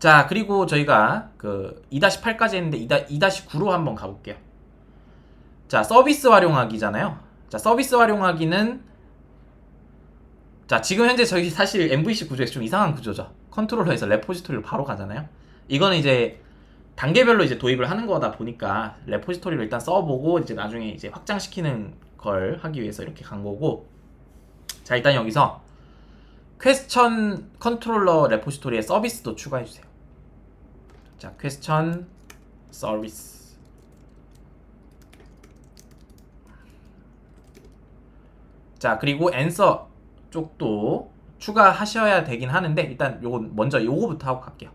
자, 그리고 저희가 그 2-8까지 했는데 2-9로 한번 가볼게요. 자, 서비스 활용하기잖아요. 자, 서비스 활용하기는 자, 지금 현재 저희 사실 MVC 구조에서 좀 이상한 구조죠. 컨트롤러에서 레포지토리로 바로 가잖아요. 이거는 이제 단계별로 이제 도입을 하는 거다 보니까 레포지토리를 일단 써보고 이제 나중에 이제 확장시키는 걸 하기 위해서 이렇게 간 거고 자 일단 여기서 퀘스천 컨트롤러 레포지토리에 서비스도 추가해 주세요. 자 퀘스천 서비스 자 그리고 앤서 쪽도 추가하셔야 되긴 하는데 일단 요건 먼저 요거부터 하고 갈게요.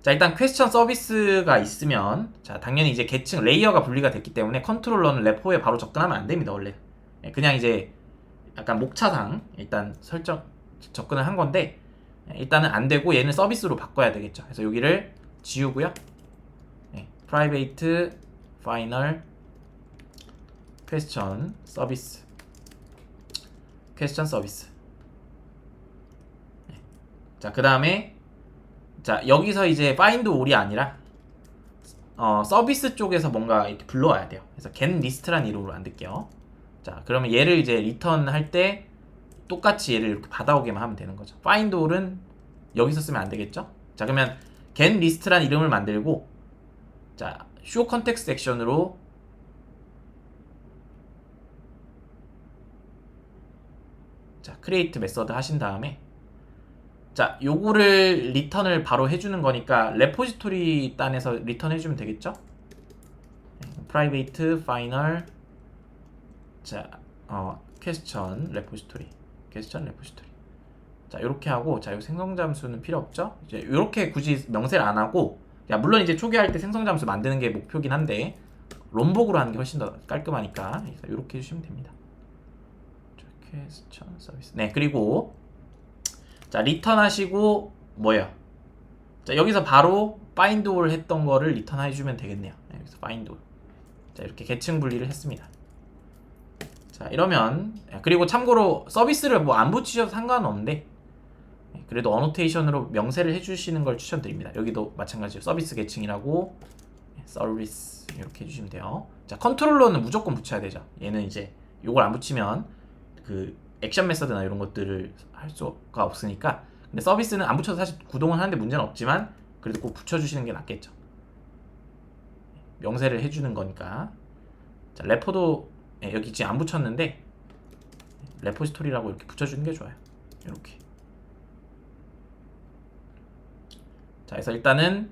자 일단 퀘스천 서비스가 있으면 자 당연히 이제 계층 레이어가 분리가 됐기 때문에 컨트롤러는 레포에 바로 접근하면 안 됩니다 원래. 예, 그냥 이제 약간 목차상 일단 설정 접근을 한 건데 예, 일단은 안 되고 얘는 서비스로 바꿔야 되겠죠. 그래서 여기를 지우고요 네, 프라이베이트 파이널 퀘스천 서비스 퀘스천 서비스 자그 다음에 자 여기서 이제 find all이 아니라 어, 서비스 쪽에서 뭔가 이렇게 불러와야 돼요. 그래서 get list란 이름으로 만들게요. 자 그러면 얘를 이제 리턴 할 때 똑같이 얘를 이렇게 받아오게만 하면 되는 거죠. find all은 여기서 쓰면 안 되겠죠? 자 그러면 get list란 이름을 만들고 자 show context 액션으로 자 create 메서드 하신 다음에 자, 요거를 리턴을 바로 해주는 거니까 레포지토리 단에서 리턴 해주면 되겠죠? 프라이베이트 파이널 자, 어, 퀘스천 레포지토리 퀘스천 레포지토리 자, 이렇게 하고 자, 요 생성 잠수는 필요 없죠? 이제 이렇게 굳이 명세를 안 하고 야, 물론 이제 초기할 때 생성 잠수 만드는 게 목표긴 한데 롬복으로 하는 게 훨씬 더 깔끔하니까 이렇게 해주시면 됩니다. 퀘스천 서비스. 네, 그리고 자 리턴 하시고 뭐야 자 여기서 바로 find all 했던 거를 리턴 해주면 되겠네요. 네, 여기서 find all 자 이렇게 계층 분리를 했습니다. 자 이러면 예, 그리고 참고로 서비스를 뭐 안 붙이셔도 상관없는데 예, 그래도 어노테이션으로 명세를 해주시는 걸 추천드립니다. 여기도 마찬가지로 서비스 계층이라고 예, 서비스 이렇게 해주시면 돼요. 자 컨트롤러는 무조건 붙여야 되죠. 얘는 이제 요걸 안 붙이면 그 액션 메서드나 이런 것들을 할 수가 없으니까. 근데 서비스는 안 붙여도 사실 구동을 하는데 문제는 없지만 그래도 꼭 붙여주시는 게 낫겠죠. 명세를 해주는 거니까. 자 레포도 예, 여기 지금 안 붙였는데 레포지토리라고 이렇게 붙여주는 게 좋아요. 이렇게 자 그래서 일단은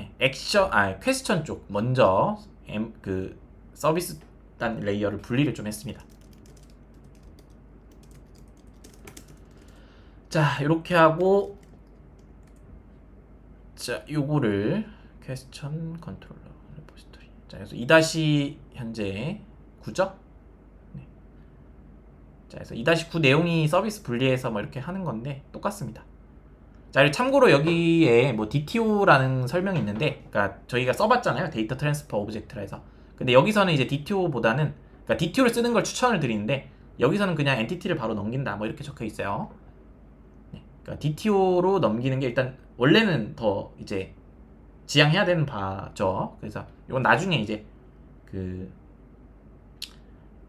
예, 액션 아 퀘스천 쪽 먼저 M, 그 서비스 단 레이어를 분리를 좀 했습니다. 자 이렇게 하고 자 요거를 퀘스천 컨트롤러 레포지토리. 자 그래서 2- 현재 9죠? 네. 자 그래서 2-9 내용이 서비스 분리해서 뭐 이렇게 하는 건데 똑같습니다 자 참고로 여기에 뭐 DTO라는 설명이 있는데 그러니까 저희가 써봤잖아요. 데이터 트랜스퍼 오브젝트라 해서. 근데 여기서는 이제 DTO보다는 그러니까 DTO를 쓰는 걸 추천을 드리는데 여기서는 그냥 엔티티를 바로 넘긴다. 뭐 이렇게 적혀 있어요. 그러니까 DTO로 넘기는 게 일단 원래는 더 이제 지향해야 되는 바죠. 그래서 이건 나중에 이제 그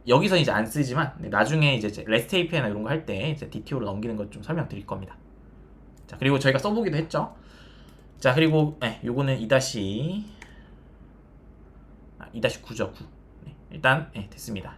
여기서 이제 안 쓰지만 나중에 이제 REST API나 이런 거 할 때 이제 DTO로 넘기는 것 좀 설명드릴 겁니다. 자 그리고 저희가 써보기도 했죠. 자 그리고 네, 요거는 2 2 9죠 9. 네, 일단 네, 됐습니다.